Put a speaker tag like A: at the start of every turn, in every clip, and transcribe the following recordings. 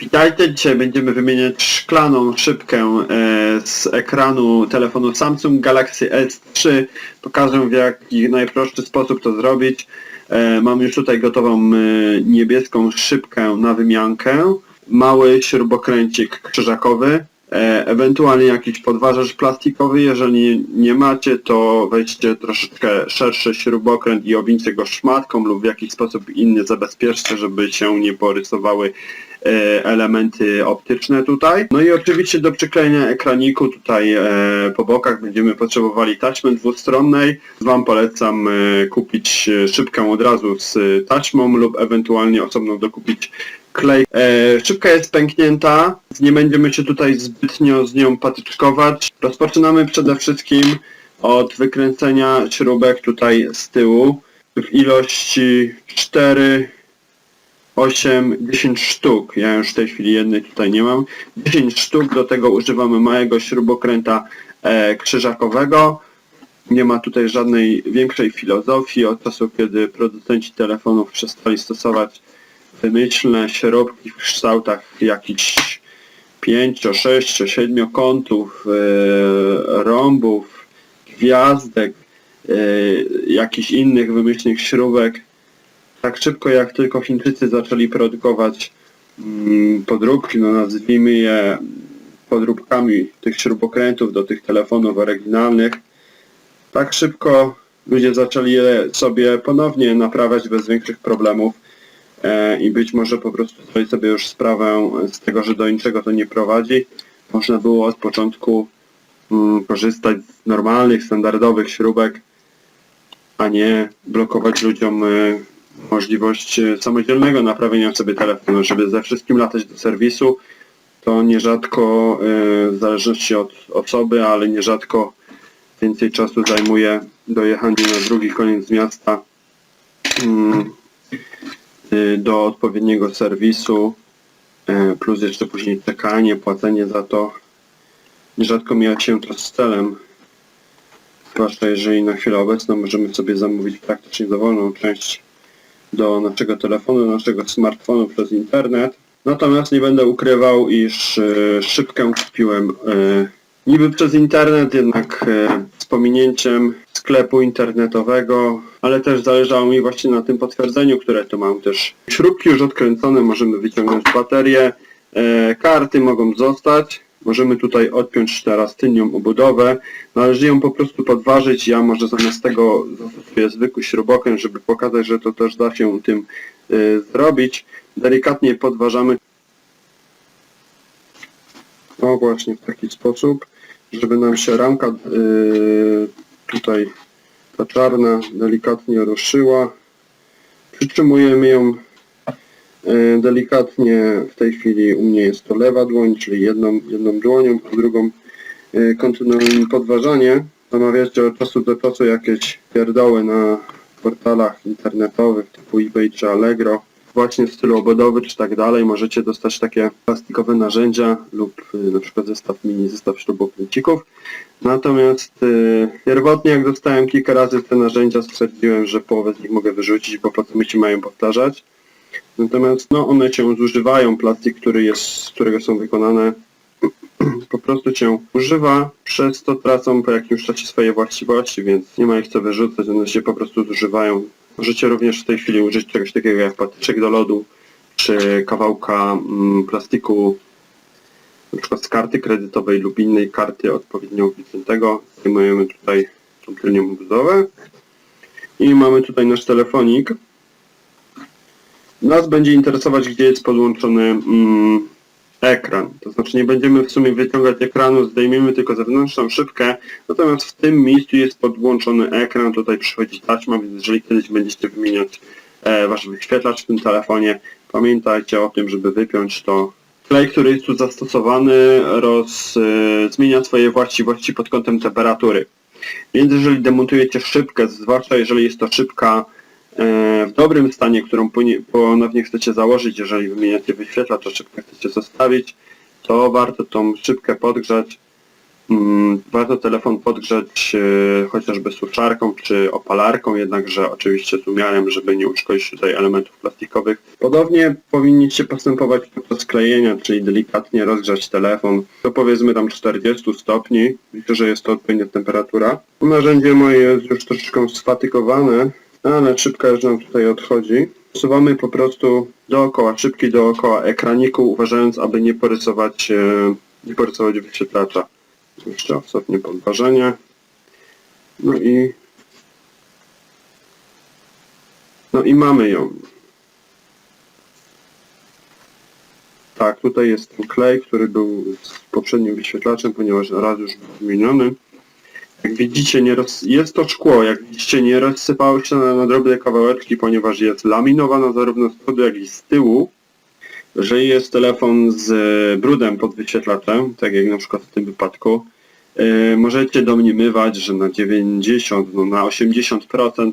A: Witajcie, dzisiaj będziemy wymieniać szklaną szybkę e, z ekranu telefonu Samsung Galaxy S3. Pokażę w jaki najprostszy sposób to zrobić. E, mam już tutaj gotową e, niebieską szybkę na wymiankę, mały śrubokręcik krzyżakowy, ewentualnie jakiś podważacz plastikowy. Jeżeli nie macie, to weźcie troszeczkę szerszy śrubokręt i owincie go szmatką lub w jakiś sposób inny zabezpieczcie, żeby się nie porysowały elementy optyczne tutaj. No i oczywiście do przyklejenia ekraniku tutaj e, po bokach będziemy potrzebowali taśmy dwustronnej. Wam polecam e, kupić e, szybkę od razu z e, taśmą lub ewentualnie osobno dokupić klej. E, szybka jest pęknięta, nie będziemy się tutaj zbytnio z nią patyczkować. Rozpoczynamy przede wszystkim od wykręcenia śrubek tutaj z tyłu w ilości 4 8, 10 sztuk. Ja już w tej chwili jednej tutaj nie mam. 10 sztuk, do tego używamy małego śrubokręta e, krzyżakowego. Nie ma tutaj żadnej większej filozofii od czasu, kiedy producenci telefonów przestali stosować wymyślne śrubki w kształtach jakichś 5, 6, 7 kątów, e, rąbów, gwiazdek, e, jakichś innych wymyślnych śrubek tak szybko jak tylko Chińczycy zaczęli produkować mm, podróbki, no nazwijmy je podróbkami tych śrubokrętów do tych telefonów oryginalnych, tak szybko ludzie zaczęli je sobie ponownie naprawiać bez większych problemów e, i być może po prostu zdali sobie już sprawę z tego, że do niczego to nie prowadzi. Można było od początku mm, korzystać z normalnych, standardowych śrubek, a nie blokować ludziom e, możliwość e, samodzielnego naprawienia sobie telefonu, żeby ze wszystkim latać do serwisu, to nierzadko e, w zależności od osoby, ale nierzadko więcej czasu zajmuje dojechanie na drugi koniec miasta mm, e, do odpowiedniego serwisu, plus jeszcze później czekanie, płacenie za to. Nierzadko mija się to z celem, zwłaszcza jeżeli na chwilę obecną możemy sobie zamówić praktycznie dowolną część do naszego telefonu, naszego smartfonu przez internet. Natomiast nie będę ukrywał, iż e, szybkę kupiłem e, niby przez internet, jednak e, z pominięciem sklepu internetowego, ale też zależało mi właśnie na tym potwierdzeniu, które tu mam też. Śrubki już odkręcone, możemy wyciągnąć baterię, karty mogą zostać. Możemy tutaj odpiąć teraz tylnią obudowę. Należy ją po prostu podważyć. Ja może zamiast tego zastosuję zwykły śrubokręt, żeby pokazać, że to też da się tym y, zrobić. Delikatnie podważamy. O właśnie w taki sposób, żeby nam się ramka y, tutaj ta czarna delikatnie ruszyła. Przytrzymujemy ją delikatnie w tej chwili u mnie jest to lewa dłoń, czyli jedną, jedną dłonią, a drugą e, kontynuujemy podważanie. Zamawiacie od czasu do czasu jakieś pierdoły na portalach internetowych typu eBay czy Allegro, właśnie w stylu obodowy czy tak dalej, możecie dostać takie plastikowe narzędzia lub y, na przykład zestaw mini, zestaw śrubokręcików. Natomiast pierwotnie jak dostałem kilka razy te narzędzia stwierdziłem, że połowę z nich mogę wyrzucić, bo po co mi się mają powtarzać. Natomiast no, one cię zużywają, plastik, który jest, z którego są wykonane, po prostu cię używa, przez to tracą po jakimś czasie swoje właściwości, więc nie ma ich co wyrzucać, one się po prostu zużywają. Możecie również w tej chwili użyć czegoś takiego jak patyczek do lodu, czy kawałka mm, plastiku, przykład z karty kredytowej lub innej karty odpowiednio wyciętego. Zdejmujemy tutaj tą tylnią budowę i mamy tutaj nasz telefonik. Nas będzie interesować, gdzie jest podłączony mm, ekran. To znaczy nie będziemy w sumie wyciągać ekranu, zdejmiemy tylko zewnętrzną szybkę, natomiast w tym miejscu jest podłączony ekran, tutaj przychodzi taśma, więc jeżeli kiedyś będziecie wymieniać e, wasz wyświetlacz w tym telefonie, pamiętajcie o tym, żeby wypiąć to. Klej, który jest tu zastosowany, roz, e, zmienia swoje właściwości pod kątem temperatury. Więc jeżeli demontujecie szybkę, zwłaszcza jeżeli jest to szybka w dobrym stanie, którą ponownie chcecie założyć, jeżeli wymieniacie wyświetlacz, a szybkę chcecie zostawić, to warto tą szybkę podgrzać Mm, Warto telefon podgrzać e, chociażby suszarką czy opalarką, jednakże oczywiście z umiarem, żeby nie uszkodzić tutaj elementów plastikowych. Podobnie powinniście postępować podczas klejenia, czyli delikatnie rozgrzać telefon do powiedzmy tam 40 stopni. Myślę, że jest to odpowiednia temperatura. Narzędzie moje jest już troszeczkę sfatygowane, ale szybka już nam tutaj odchodzi. Wsuwamy po prostu dookoła szybki, dookoła ekraniku, uważając, aby nie porysować, e, nie porysować wyświetlacza. Jeszcze ostatnie podważenie. No i no i mamy ją. Tak, tutaj jest ten klej, który był z poprzednim wyświetlaczem, ponieważ raz już był wymieniony. Jak widzicie, nie roz... jest to szkło, jak widzicie, nie rozsypało się na, na drobne kawałeczki, ponieważ jest laminowana zarówno z przodu, jak i z tyłu. Jeżeli jest telefon z e, brudem pod wyświetlaczem, tak jak na przykład w tym wypadku, e, możecie domniemywać, że na 90, no na 80%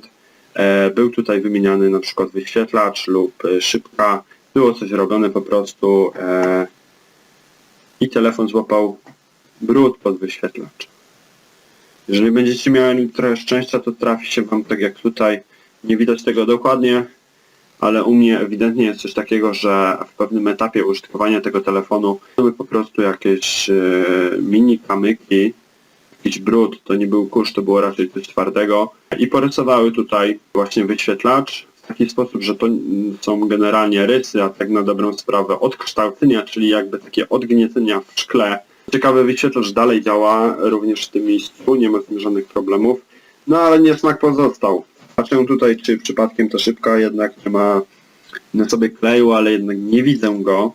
A: e, był tutaj wymieniany na przykład wyświetlacz lub szybka, było coś robione po prostu i telefon złapał brud pod wyświetlacz. Jeżeli będziecie mieli trochę szczęścia, to trafi się Wam tak jak tutaj. Nie widać tego dokładnie, ale u mnie ewidentnie jest coś takiego, że w pewnym etapie użytkowania tego telefonu były po prostu jakieś e, mini kamyki, jakiś brud, to nie był kurz, to było raczej coś twardego i porysowały tutaj właśnie wyświetlacz w taki sposób, że to są generalnie rysy, a tak na dobrą sprawę odkształcenia, czyli jakby takie odgniecenia w szkle. Ciekawy wyświetlacz dalej działa również w tym miejscu, nie ma z tym żadnych problemów, no ale niesmak pozostał. Patrzę tutaj, czy przypadkiem ta szybka jednak nie ma na sobie kleju, ale jednak nie widzę go,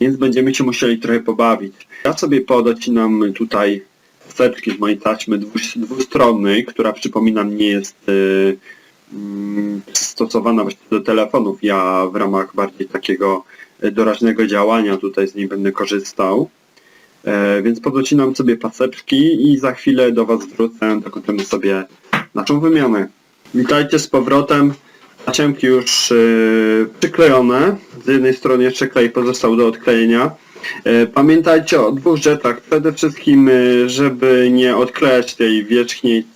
A: więc będziemy się musieli trochę pobawić. Ja sobie podocinam tutaj wsteczki z mojej taśmy dwu- dwustronnej, która przypominam nie jest y, mm, stosowana właśnie do telefonów. Ja w ramach bardziej takiego y, doraźnego działania tutaj z niej będę korzystał. E, więc podocinam sobie paseczki i za chwilę do Was wrócę, dokończymy sobie naszą wymianę. Witajcie z powrotem. Naciemki już y, przyklejone. Z jednej strony jeszcze klej pozostał do odklejenia. E, Pamiętajcie o dwóch rzeczach. Przede wszystkim, żeby nie odklejać tej wierzchniej,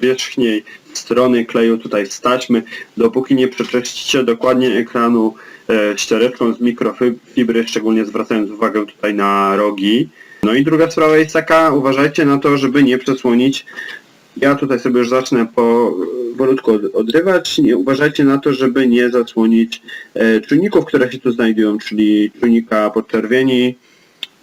A: wierzchniej strony kleju tutaj z taśmy, dopóki nie przeczyścicie dokładnie ekranu e, ściereczką z mikrofibry, szczególnie zwracając uwagę tutaj na rogi. No i druga sprawa jest taka, uważajcie na to, żeby nie przesłonić ja tutaj sobie już zacznę po wolutku od- odrywać. Nie, uważajcie na to, żeby nie zasłonić e, czujników, które się tu znajdują, czyli czujnika podczerwieni,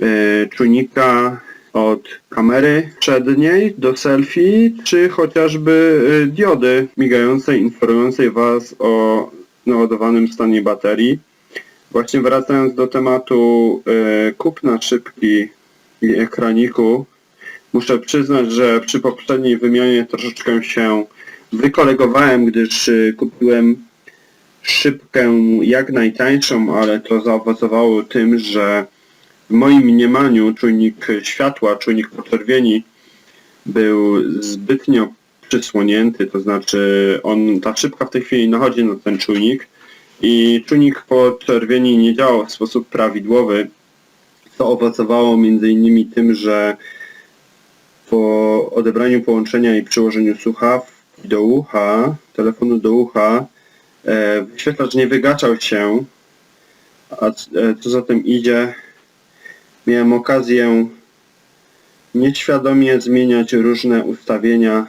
A: e, czujnika od kamery przedniej do selfie, czy chociażby e, diody migającej, informującej Was o naładowanym stanie baterii. Właśnie wracając do tematu e, kupna szybki i ekraniku, Muszę przyznać, że przy poprzedniej wymianie troszeczkę się wykolegowałem, gdyż y, kupiłem szybkę jak najtańszą, ale to zaowocowało tym, że w moim mniemaniu czujnik światła, czujnik poczerwieni był zbytnio przysłonięty, to znaczy on, ta szybka w tej chwili nachodzi na ten czujnik i czujnik poczerwieni nie działał w sposób prawidłowy, co owocowało między innymi tym, że po odebraniu połączenia i przyłożeniu słuchawki do ucha, telefonu do ucha, e, wyświetlacz nie wygaczał się, a e, co za tym idzie, miałem okazję nieświadomie zmieniać różne ustawienia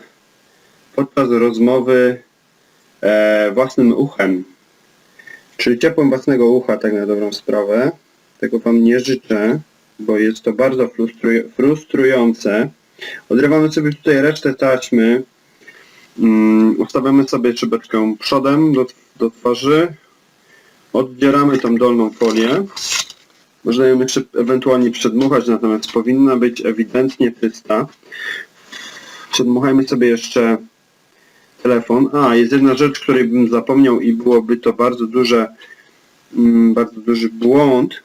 A: podczas rozmowy e, własnym uchem, czyli ciepłem własnego ucha, tak na dobrą sprawę. Tego Wam nie życzę, bo jest to bardzo frustruj- frustrujące. Odrywamy sobie tutaj resztę taśmy. Mm, ustawiamy sobie szybeczkę przodem do, do twarzy. Oddzieramy tą dolną folię. Można ją jeszcze ewentualnie przedmuchać, natomiast powinna być ewidentnie czysta. Przedmuchajmy sobie jeszcze telefon. A, jest jedna rzecz, której bym zapomniał i byłoby to bardzo duże, mm, bardzo duży błąd.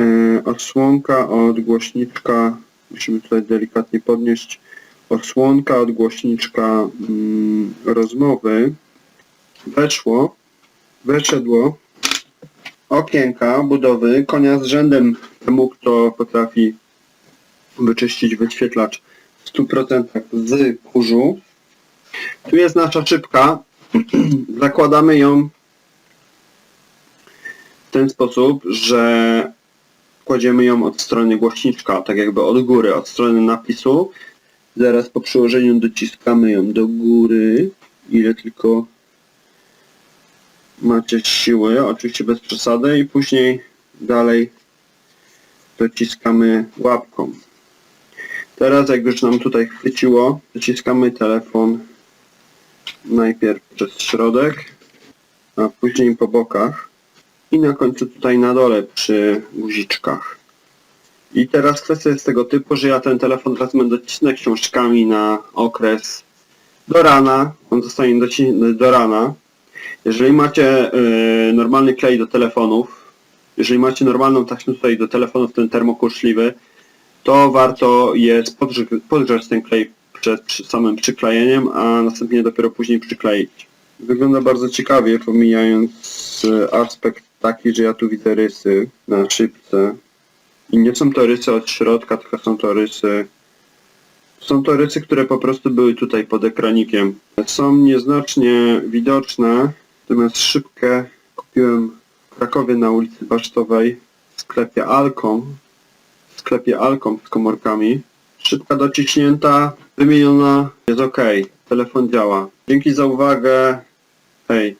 A: Yy, Odsłonka od głośniczka musimy tutaj delikatnie podnieść osłonka od głośniczka mm, rozmowy weszło, weszedło okienka budowy, konia z rzędem temu, kto potrafi wyczyścić wyświetlacz w 100% z kurzu. Tu jest nasza szybka. Zakładamy ją w ten sposób, że kładziemy ją od strony głośniczka, tak jakby od góry, od strony napisu. Zaraz po przyłożeniu dociskamy ją do góry, ile tylko macie siły, oczywiście bez przesady i później dalej dociskamy łapką. Teraz jak już nam tutaj chwyciło, dociskamy telefon najpierw przez środek, a później po bokach i na końcu tutaj na dole przy guziczkach. I teraz kwestia jest tego typu, że ja ten telefon teraz będę docisnę książkami na okres do rana. On zostanie doci- do rana. Jeżeli macie yy, normalny klej do telefonów, jeżeli macie normalną taśmę tutaj do telefonów, ten termokurczliwy, to warto jest podgrzać ten klej przed przy samym przyklejeniem, a następnie dopiero później przykleić. Wygląda bardzo ciekawie, pomijając e, aspekt taki, że ja tu widzę rysy na szybce. I nie są to rysy od środka, tylko są to rysy... Są to rysy, które po prostu były tutaj pod ekranikiem. Są nieznacznie widoczne, natomiast szybkę kupiłem w Krakowie na ulicy Basztowej w sklepie Alcom. W sklepie Alcom z komórkami. Szybka dociśnięta, wymieniona, jest ok. Telefon działa. Dzięki za uwagę. Hej.